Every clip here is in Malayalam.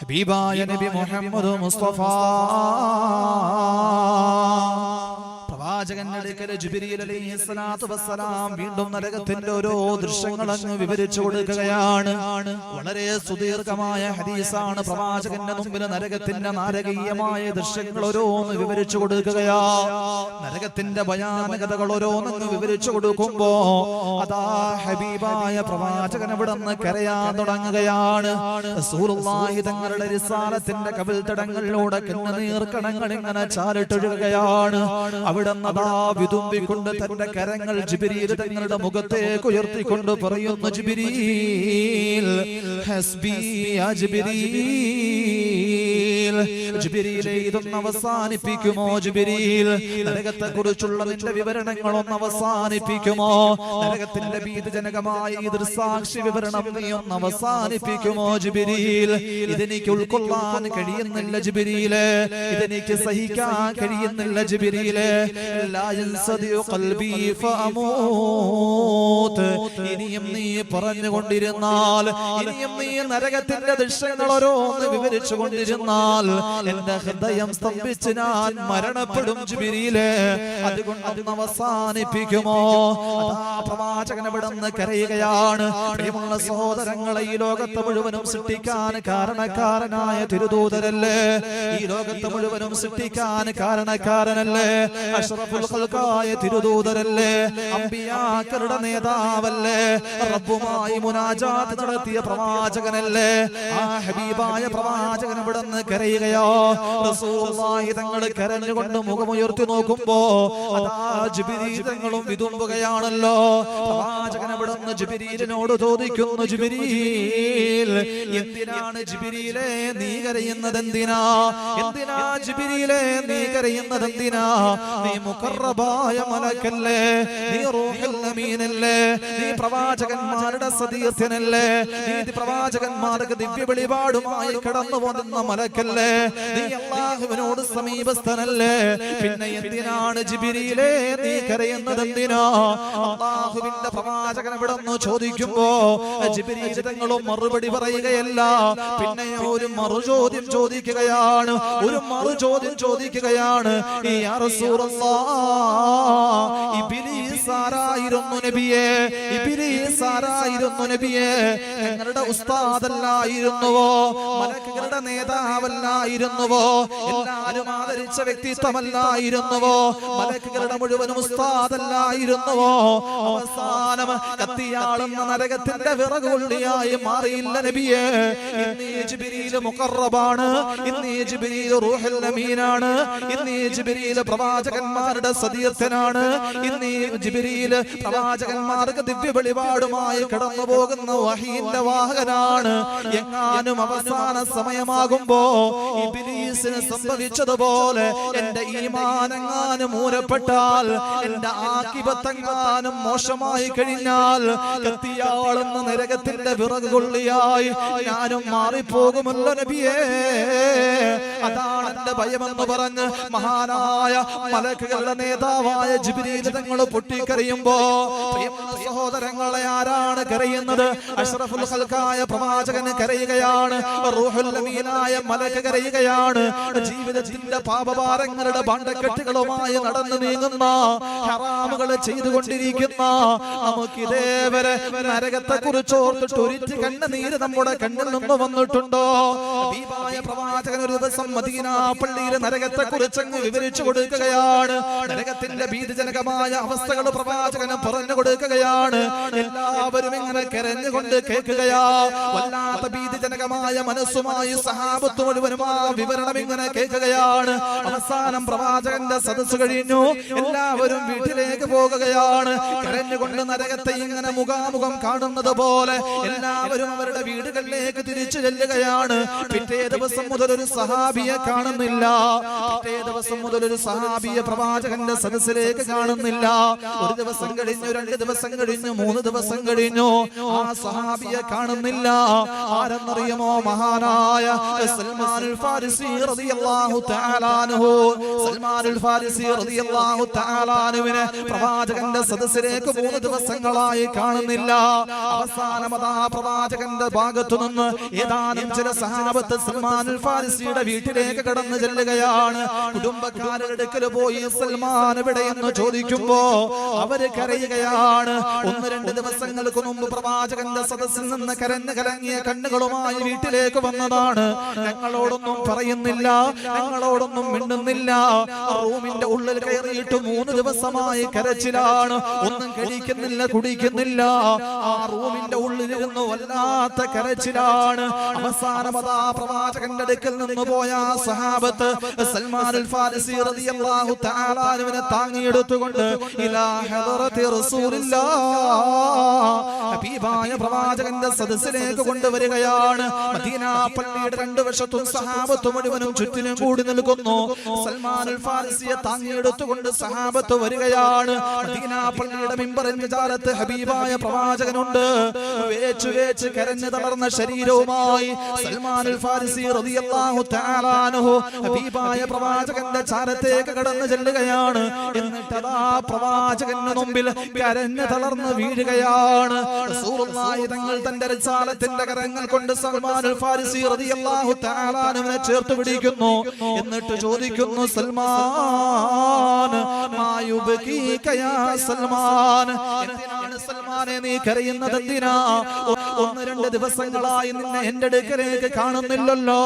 ഹബീബായ നബി മുഹമ്മദ് മുസ്തഫ. പ്രവാചകന്റെ ജിബ്രീൽ അലൈഹി സ്വലാത്തു വസ്സലാം വീണ്ടും നരകത്തിന്റെ ഓരോ ദൃശ്യങ്ങൾ അങ്ങ് വിവരിച്ചു കൊടുക്കുകയാണ്. വളരെ സുദീർഘമായ ഹദീസാണ് പ്രവാചകന്റെ മുമ്പിൽ നരകത്തിന്റെ നാരകീയമായ ദൃശ്യങ്ങൾ ഓരോന്ന് വിവരിച്ചു കൊടുക്കുകയാ നരകത്തിന്റെ ഭയാനകതകൾ ഓരോന്നങ്ങ് വിവരിച്ചു കൊടുക്കുമ്പോ അതാ ഹബീബായ പ്രവാചകൻ ഇവിടെ നിന്ന് കരയാൻ തുടങ്ങുകയാണ്. തങ്ങളുടെ റിസാലത്തിന്റെ കവിൽ തടങ്ങളിലൂടെ കണ്ണുനീർക്കണങ്ങൾ ഇങ്ങനെ ചാലിട്ടൊഴുകുകയാണ്. അവിടെ അതാ വിതുമ്പിക്കൊണ്ട് തന്റെ കരങ്ങൾ ജിബിരിയിൽ തങ്ങളുടെ മുഖത്തേക്ക് ഉയർത്തിക്കൊണ്ട് പറയുന്നു ജിബിരി ഹസ്ബി യാ അവസാനിപ്പിക്കുമോ? ജുബിരിയിൽ നരകത്തെ കുറിച്ചുള്ള നിന്റെ വിവരണങ്ങളൊന്ന് അവസാനിപ്പിക്കുമോ? നരകത്തിന്റെ ഭീതജനകമായ ഈ ദൃസാക്ഷി വിവരണം നീ ഒന്ന് അവസാനിപ്പിക്കുമോ? ജുബിരിയിൽ ഇതെനിക്ക് ഉൾക്കൊള്ളാൻ കഴിയുന്നില്ല ജിബിരിയിൽ ഇതെനിക്ക് സഹിക്കാൻ കഴിയുന്നില്ല ജിബിരിയിൽ ഇനിയും നീ പറഞ്ഞുകൊണ്ടിരുന്നാൽ ഇനിയും നീ നരകത്തിന്റെ ദൃശ്യങ്ങൾ ഓരോന്ന് വിവരിച്ചു കൊണ്ടിരുന്നാൽ എന്റെ ഹൃദയം സ്തംഭിച്ച് ഞാൻ മരണപ്പെടും ജിബിരിയിലെ. അതുകൊണ്ട് അവസാനിപ്പിക്കുമോ? പ്രവാചകൻ ഇവിടെ കരയുകയാണ്. പ്രിയമുള്ള സഹോദരങ്ങളെ ഈ ലോകത്ത് മുഴുവനും സൃഷ്ടിക്കാൻ കാരണക്കാരനായ തിരുദൂതരല്ലേ? ഈ ലോകത്ത് മുഴുവനും സൃഷ്ടിക്കാൻ കാരണക്കാരനല്ലേ? അഷ്റഫുൽ ഖൽഖായ തിരുദൂതരല്ലേ? അമ്പിയാക്കളുടെ നേതാവല്ലേ? റബ്ബുമായി മുനാജാത്ത് നടത്തിയ പ്രവാചകനല്ലേ? ആ ഹബീബായ പ്രവാചകൻ ഇവിടെ നിന്ന് കരയുകയോ റസൂലുള്ളാഹി തങ്ങൾ കരഞ്ഞുകൊണ്ട് മുഖമുയർത്തി നോക്കുമ്പോ അതാ ജിബ്രീലുകളും വിതുമ്പുകയാണല്ലോ. പ്രവാചകൻ അവിടുന്ന് ജിബ്രീലിനോട് ചോദിക്കുന്നു ജിബ്രീൽ എന്തിനാണ് ജിബ്രീലെ നീ കരയുന്നത് എന്തിനാ എന്തിനാ ജിബ്രീലെ നീ കരയുന്നത് എന്തിനാ നീ മുഖറബായ മലക്കല്ലേ? നീ റൂഹുൽ അമീനല്ലേ? നീ പ്രവാചകന്മാരുടെ സദീസ്യനല്ലേ നീ പ്രവാചകന്മാർക്ക് ദിവ്യ വെളിപാടുമായി കടന്നു പോകുന്ന മലക്കല്ലേ? നീ അള്ളാഹുവിനോട് സമീപസ്ഥനല്ലേ? പിന്നെ എന്തിനാണ് ജിബിരിയിലെ നീ കരയുന്നത് എന്തിനാ അള്ളാഹുവിന്റെ പ്രവാചകൻ ഇവിടെ നിന്ന് ചോദിക്കുമ്പോ ജിബിരി തങ്ങളും മറുപടി പറയുകയല്ല. പിന്നെ ഒരു മറു ചോദ്യം ചോദിക്കുകയാണ്. ഒരു മറു ചോദ്യം ചോദിക്കുകയാണ്. ഈ യാ റസൂലല്ലാഹ് ഇബ്ലീസ് ആരായിരുന്നു നബിയേ? ഇബ്ലീസ് ആരായിരുന്നു നബിയേ? ഞങ്ങളുടെ ഉസ്താദല്ലായിരുന്നുവോ? മലക്കുകളുടെ നേതാവല്ലായിരുന്നുവോ? എല്ലാവരും ആദരിച്ച വ്യക്തിത്വമല്ലായിരുന്നുവോ? മലക്കുകളുടെ മുഴുവനും ഉസ്താദല്ലായിരുന്നുവോ? അവസാനം കത്തിയാളുന്ന നരകത്തിന്റെ വിറകുള്ളിയായി മാറിയില്ല നബിയേ. ഇന്ന് മുഖറബാണ്. ഇന്ന് ജിബിരിയിൽ ഇന്ന് ഈ ജിബ്രീൽ പ്രവാചകന്മാരുടെ സതീർത്ഥനാണ്. ഇന്ന് ജിബിരിയിൽ പ്രവാചകന്മാർക്ക് ദിവ്യ വെളിപാടുമായി കടന്നു പോകുന്ന വഹീന്റെ വാഹകനാണ്. എങ്ങാനും അവസാന സമയമാകുമ്പോ ഇബ്ലീസിന് സംഭവിച്ചതുപോലെ എന്റെ ഈമാനെങ്ങാനും മൂരപ്പെട്ടാൽ എന്റെ ആക്കിപത്തെങ്ങാനും മോശമായി കഴിഞ്ഞാൽ കത്തിയാളുന്ന നരകത്തിന്റെ വിറക് കൊള്ളിയായി ഞാനും മാറിപ്പോകുമല്ലോ നബിയേ. അതാണ് എന്റെ ഭയമെന്ന് പറഞ്ഞ് മഹാനായ മലക്കുകളുടെ നേതാവായ ജിബ്രീൽ തങ്ങൾ പൊട്ടിക്കരയുമ്പോ പ്രിയമുള്ള സഹോദരങ്ങളെ ആരാണ് കരയുന്നത്? അഷ്റഫുൽ ഖൽഖായ പ്രവാചകൻ കരയുകയാണ്. റൂഹുൽ അമീനായ മലക്ക് കരയുകയാണ്. ജീവിതത്തിന്റെ പാപഭാരങ്ങളുടെ ഭാണ്ഡക്കെട്ടുകളുമായി നടന്നു നീങ്ങുന്ന ഹറാമുകൾ ചെയ്തുകൊണ്ടിരിക്കുന്ന നമുക്ക് ഇതേവരെ നരകത്തെ കുറിച്ച് ഓർത്തിട്ട് ഒരിറ്റ് കണ്ണുനീര് നമ്മുടെ കണ്ണിൽ നിന്ന് വന്നിട്ടുണ്ടോ? പ്രവാചകൻ ഒരു ദിവസം മദീന പള്ളിയിൽ നരകത്തെ കുറിച്ച് വിവരിച്ചു കൊടുക്കുകയാണ്. നരകത്തിന്റെ ഭീതിജനകമായ അവസ്ഥകൾ പ്രവാചകന് പറഞ്ഞു കൊടുക്കുകയാണ്. എല്ലാവരും ഇങ്ങനെ കരഞ്ഞുകൊണ്ട് കേൾക്കുകയാ. വല്ലാത്ത ഭീതിജനകമായ മനസ്സുമായി സഹാബത്ത് മുഴുവനും ആ വിവരണം ഇങ്ങനെ കേൾക്കുകയാണ്. അവസാനം പ്രവാചകന്റെ സദസ്സ് കഴിഞ്ഞു. എല്ലാവരും വീട്ടിലേക്ക് പോകുകയാണ്. കരഞ്ഞുകൊണ്ട് നരകത്തെ ഇങ്ങനെ മുഖാമുഖം കാണുന്നത് പോലെ എല്ലാവരും അവരുടെ വീടുകളിലേക്ക് തിരിച്ചു ചെല്ലുകയാണ്. പിറ്റേ ദിവസം മുതൽ ഒരു സഹാബിയെ കാണുന്നില്ല. പിറ്റേ ദിവസം മുതൽ ഒരു സഹാബിയെ പ്രവാചകന്റെ സദസ്സിലേക്ക് കാണുന്നില്ല. ഒരു ദിവസം കഴിഞ്ഞു രണ്ട് ദിവസം കഴിഞ്ഞു മൂന്ന് ദിവസം കഴിഞ്ഞു. ആ സഹാബിയെ കാണുന്നില്ല. ആരെന്നറിയുമോ മഹാനായ സൽമാൻ ഫാരിസി റളിയല്ലാഹു തആലാനഹു. സൽമാൻ ഫാരിസി റളിയല്ലാഹു തആലാനുവിനെ പ്രവാചകന്റെ സദസ്സിലേക്ക് മൂന്ന് ദിവസങ്ങളായി കാണുന്നില്ല. അവസാനം അതാ പ്രവാചകന്റെ ഭാഗത്തു നിന്ന് ഏതാനും ചില സഹാബത്ത് സൽമാനുൽ ഫാരിസിയുടെ വീട്ടിലേക്ക് കടന്നു ചെല്ലുകയാണ്. കുടുംബക്കാരുടെ അടുക്കൽ പോയി സൽമാൻ എവിടെയെന്ന് ചോദിക്കുമ്പോ അവർ കരയുകയാണ് ഒന്ന് രണ്ട് ദിവസങ്ങൾക്ക് മുമ്പ് പ്രവാചകന്റെ സദസ്സിൽ നിന്ന് കരഞ്ഞു കലങ്ങിയ കണ്ണുകളുമായി വീട്ടിലേക്ക് വന്നതാണ്. ഞങ്ങളോടൊന്നും പറയുന്നില്ല. ഞങ്ങളോടൊന്നും മിണ്ടുന്നില്ല. റൂമിന്റെ ഉള്ളിൽ കയറിയിട്ട് മൂന്ന് ദിവസമായി കരച്ചിലാണ്. ഒന്നും കഴിക്കുന്നില്ല കുടിക്കുന്നില്ല. ആ റൂമിന്റെ ഉള്ളിലിരുന്ന് വല്ലാത്ത കരച്ചിലാണ്. അവസാനം അതാ പ്രവാചകന്റെ അടുക്കൽ നിന്ന് പോയ സഹാബത്ത് സൽമാനുൽ ഫാരിസി റളിയല്ലാഹു തആല താങ്ങിയെടുത്തുകൊണ്ട് ഇലാ ഹദറത്തി റസൂലില്ലാഹ് ഹബീബായ പ്രവാചകന്റെ സദസ്സിലേക്ക് കൊണ്ടുവരികയാണ്. മദീന പള്ളിയുടെ രണ്ടു വശത്തും സഹാബത്ത് മുഴുവനും ചുറ്റിനും കൂടി നിൽക്കുന്നു. സൽമാനുൽ ഫാരിസിയെ താങ്ങിയെടുത്തുകൊണ്ട് സഹാബത്ത് വരികയാണ്. മദീന പള്ളിയുടെ മിമ്പറിൻ വിചാരത്ത് ഹബീബായ പ്രവാചകനുണ്ട്. വേച്ചു വേച്ച് കരഞ്ഞു തളർന്ന ശരീരവുമായി സൽമാനുൽ ഫാരിസി റളിയല്ലാഹു തആല ഹബീബായ പ്രവാചകന്റെ ചാരത്തേക്ക് കടന്നു ചെല്ലുകയാണ്. എന്നിട്ട് അതാ പ്രവാചകന്റെ മുമ്പിൽ കരഞ്ഞു തളർന്ന് വീഴുകയാണ്. തങ്ങൾ തന്റെ രസാലത്തിന്റെ കരങ്ങൾ കൊണ്ട് സൽമാനുൽ ഫാരിസി റളിയല്ലാഹു തആല അവനെ ചേർത്ത് പിടിക്കുന്നു എന്നിട്ട് ചോദിക്കുന്നു സൽമാൻ മാ യുബ്കീക യാ സൽമാൻ? എന്തിനാണ് സൽമാനെ നീ കരയുന്നത് എന്തിനാ? ഒന്ന് രണ്ട് ദിവസങ്ങളായി നിന്നെ എന്റെ അടുക്കലേക്ക് കാണുന്നില്ലല്ലോ.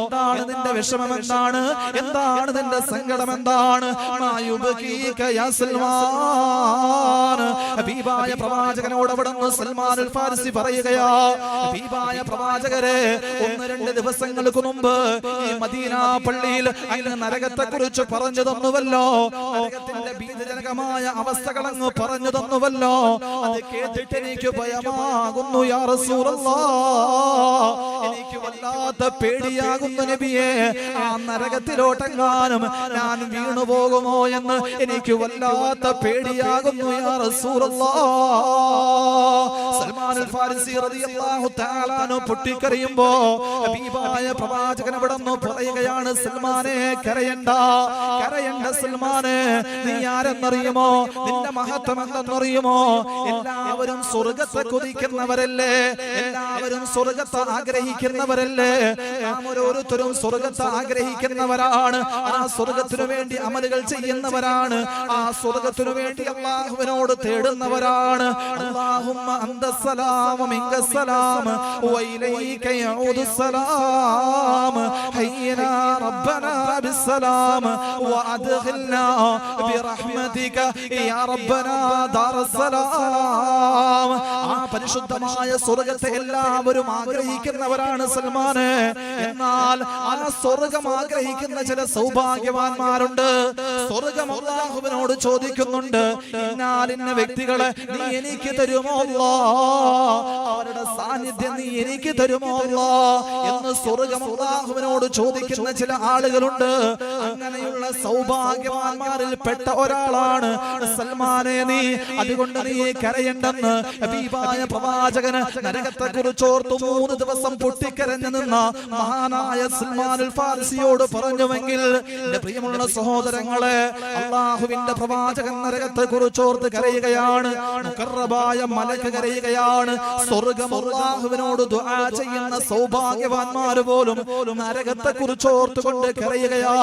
എന്താണ് നിന്റെ വിഷമം എന്താണ്? എന്താണ് നിന്റെ സങ്കടം എന്താണ്? പ്രവാചകനോട് അവിടെ സൽമാൻ ഫാരിസി പറയുകയാ ഹബീബായ പ്രവാചകരെ ഒന്ന് രണ്ട് ദിവസങ്ങൾക്ക് മുമ്പ് ഈ മദീന പള്ളിയിൽ അതിന് നരകത്തെ കുറിച്ച് പറഞ്ഞു തന്നുവല്ലോ. നരകത്തിന്റെ ഭീതജനകമായ അവസ്ഥകളങ്ങ് പറഞ്ഞു തന്നുവല്ലോ. അത് കേട്ടിട്ട് എനിക്ക് ഭയമാകുന്നു യാ റസൂലല്ലാ. എനിക്ക് വല്ലാത്ത പേടിയാകുന്നു നബിയെ. ആ നരകത്തിലോട്ടെങ്ങാനും ഞാൻ വീണു പോകുമോ എന്ന് എനിക്ക് വല്ലാത്ത പേടിയാകുന്നു യാ റസൂലല്ലാ. സൽമാനുൽ ഫാരിസി റളിയല്ലാഹു തആല അൻഹു ഹബീബായ പ്രവാചകൻ അവിടെ പറയുകയാണ് സൽമാനെ കരയണ്ട കരയണ്ട സൽമാനെ നീ ആരെന്നറിയുമോ? നിന്റെ മഹത്വം എന്തെന്നറിയുമോ? എല്ലാവരും സ്വർഗത്തെ കൊതിക്കുന്നവരല്ലേ? എല്ലാവരും സ്വർഗത്തെ ആഗ്രഹിക്കുന്നവരല്ലേ? നാം ഓരോരുത്തരും സ്വർഗത്തെ ആഗ്രഹിക്കുന്നവരാണ്. ആ സ്വർഗത്തിനു വേണ്ടി അമലുകൾ ചെയ്യുന്നവരാണ്. ആ സ്വർഗത്തിനു വേണ്ടി അള്ളാഹുവിനോട് തേടുന്നവരാണ്. അന്ത മിങ്കസ്സലാം മിങ്ക സലാം വൈലൈക യഊദു ഹയ്യനാ റബ്ബനാ ബിസ്സലാം വഅദ്ഖിൽനാ ബിറഹ്മതിക യാ റബ്ബനാ ദാറസ്സലാം ആ പരിശുദ്ധമായ സ്വർഗത്തെ എല്ലാവരും ആഗ്രഹിക്കുന്നവരാണ് സൽമാന്. എന്നാൽ ആ സ്വർഗം ആഗ്രഹിക്കുന്ന ചില സൗഭാഗ്യവാന്മാരുണ്ട്. സ്വർഗം അള്ളാഹുവിനോട് ചോദിക്കുന്നുണ്ട് ഇന്നാലിന്ന വ്യക്തികളെ നീ എനിക്ക് തരുമോ സാന്നിധ്യം നീ എനിക്ക് തരുമോ എന്ന് സ്വർഗം അള്ളാഹുവിനോട് ചോദിക്കുന്ന ചില ആളുകളുണ്ട്. അങ്ങനെയുള്ള സൗഭാഗ്യവാന്മാരിൽ പെട്ട ഒരാളാണ് സൽമാനെ നീ. അതുകൊണ്ട് നീ കരയണ്ടെന്ന് പ്രവാചകന് നരകത്തെ കുറിച്ച് ഓർത്ത് മൂന്ന് ദിവസം പൊട്ടിക്കരഞ്ഞു നിന്ന മഹാനായ സൽമാനുൽ ഫാർസിയോട് പറഞ്ഞുവെങ്കിൽ എന്റെ പ്രിയമുള്ള സഹോദരങ്ങളെ അള്ളാഹുവിന്റെ പ്രവാചകൻ നരകത്തെ കുറിച്ച് ഓർത്ത് കരയുകയാണ്. മുഖറബായ മലക്ക് കരയുകയാണ്. സ്വർഗം അള്ളാഹുവിനോട് ദുആ ചെയ്യുന്ന സൗഭാഗ്യവാന്മാര് പോലും നരകത്തെ കുറിച്ച് ഓർത്തുകൊണ്ട് കരയുകയാ.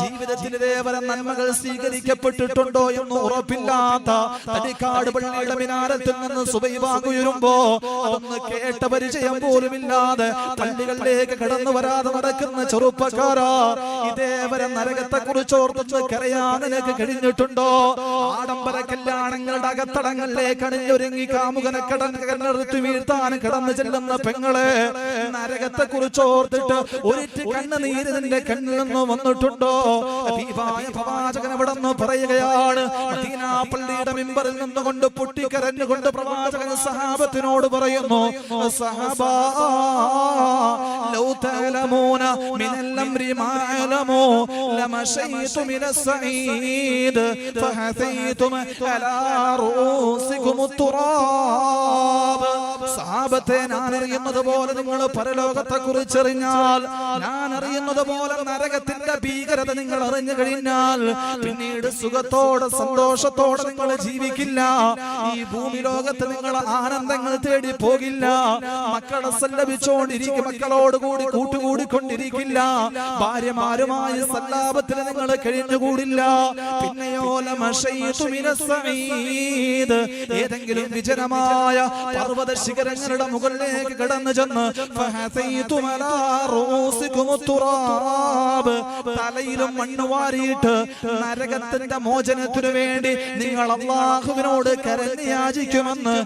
ജീവിതത്തിൽ ഇതേവരെ നന്മകൾ സ്വീകരിക്കപ്പെട്ടിട്ടുണ്ടോ എന്ന് ഉറപ്പില്ലാത്ത തടിക്കാട് പള്ളിയുടെ മിനാരത്തിൽ നിന്ന് സുബൈവാകുയരുമ്പോ അതൊന്ന് കേട്ട പരിചയം പോലുമില്ലാതെ പള്ളികളിലേക്ക് കടന്നു വരാതെ നടക്കുന്ന ചെറുപ്പക്കാരാ. ഇതേവരെ നരകത്തെ കുറിച്ചോർത്തുകൊണ്ട് കരയാൻ നിനക്ക് കഴിഞ്ഞിട്ടുണ്ടോ? ആഡംബര കല്യാണങ്ങളുടെ അകത്തടങ്ങളിലേക്ക് അണിഞ്ഞൊരുങ്ങി കാമുകനെ കടന്ന് കടന്നെടുത്ത് വീഴ്ത്താൻ കടന്നു ചെല്ലുന്ന പെങ്ങളെ നരകത്തെ കുറിച്ച് ഓർത്തിട്ട് ഒരിറ്റ് കണ്ണുനീര് നിന്റെ കണ്ണിൽ നിന്ന് വന്നിട്ട് വന്നിട്ടുണ്ടോ പ്രവാചകൻ അവിടെ നിന്ന് പറയുകയാണ് പള്ളിയുടെ മിമ്പറിൽ നിന്നുകൊണ്ട് പൊട്ടിക്കരഞ്ഞുകൊണ്ട് പ്രവാചകൻ സഹാബത്തിനോട് പറയുന്നു സഹബ സഹാബത്തെ ഞാൻ അറിയുന്നത് പോലെ നിങ്ങൾ പരലോകത്തെ കുറിച്ചറിഞ്ഞാൽ ഞാൻ അറിയുന്നത് പോലെ നരകത്തിന്റെ ഭീകരത നിങ്ങൾ അറിഞ്ഞു കഴിഞ്ഞാൽ പിന്നീട് സുഖത്തോടെ സന്തോഷത്തോടെ നിങ്ങൾ ജീവിക്കില്ല. ഈ ഭൂമി ലോകത്ത് നിങ്ങൾ ആനന്ദങ്ങൾ തേടി പോകില്ല. മക്കളെ സല്ലപിച്ചുകൊണ്ടിരിക്കും മക്കളോട് കൂടി കൂട്ടുകൂടിക്കൊണ്ടിരിക്കില്ല. ഭാര്യമാരുമായി സല്ലാപത്തിൽ നിങ്ങൾ കഴിഞ്ഞുകൂടില്ല. പിന്നെയോ. ഏതെങ്കിലും വിജനമായ പർവത ശിഖരങ്ങളുടെ മുകളിലേക്ക് കടന്നു ചെന്ന്. തലയിലും മണ്ണ് വാരിയിട്ട് നരകത്തിന്റെ മോചനത്തിനു വേണ്ടി നിങ്ങൾ അള്ളാഹുവിനോട് കരഞ്ഞ് യാചിക്കുമെന്ന്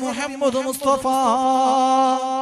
മുഹമ്മദ് മുസ്തഫ